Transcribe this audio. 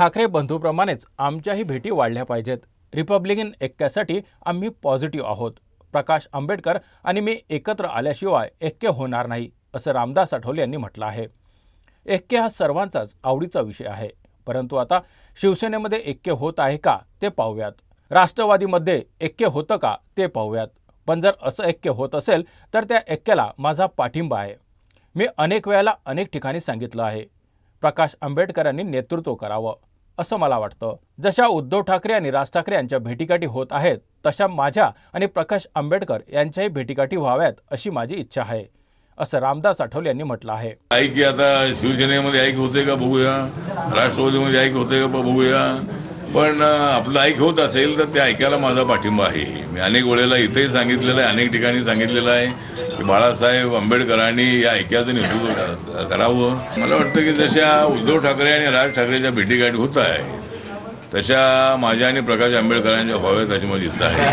ठाकरे बंधूप्रमाणेच आमच्याही भेटी वाढल्या पाहिजेत. रिपब्लिकन ऐक्यासाठी आम्ही पॉझिटिव्ह आहोत. प्रकाश आंबेडकर आणि मी एकत्र आल्याशिवाय ऐक्य होणार नाही असं रामदास आठवले यांनी म्हटलं आहे. ऐक्य हा सर्वांचाच आवडीचा विषय आहे. परंतु आता शिवसेनेमध्ये ऐक्य होत आहे का ते पाहूयात. राष्ट्रवादीमध्ये ऐक्य होतं का ते पाहूयात. पण जर असं ऐक्य होत असेल तर त्या ऐक्याला माझा पाठिंबा आहे. मी अनेक वेळेला अनेक ठिकाणी सांगितलं आहे. प्रकाश आंबेडकरांनी नेतृत्व करावं. असं मला वाटतं. जशा उद्धव ठाकरे आणि राज ठाकरे यांच्या भेटीकाठी होत आहेत तशा माझ्या आणि प्रकाश आंबेडकर यांच्याही भेटीकाठी व्हाव्यात अशी माझी इच्छा आहे असं रामदास आठवले यांनी म्हटलं आहे. ऐक आता शिवसेनेमध्ये ऐक होते का बघूया? राष्ट्रवादीमध्ये ऐक होते का बघूया? पण आपलं ऐक होत असेल तर त्या ऐकायला माझा पाठिंबा आहे. मी अनेक वेळेला इथेही सांगितलेलं आहे अनेक ठिकाणी सांगितलेलं आहे की बाळासाहेब आंबेडकरांनी या ऐक्याचं नेतृत्व करा- करावं. मला वाटतं की जशा उद्धव ठाकरे आणि राज ठाकरेच्या भेटीगाठी होत आहे तशा माझ्या आणि प्रकाश आंबेडकरांच्या व्हाव्यात अशी माझी इच्छा आहे.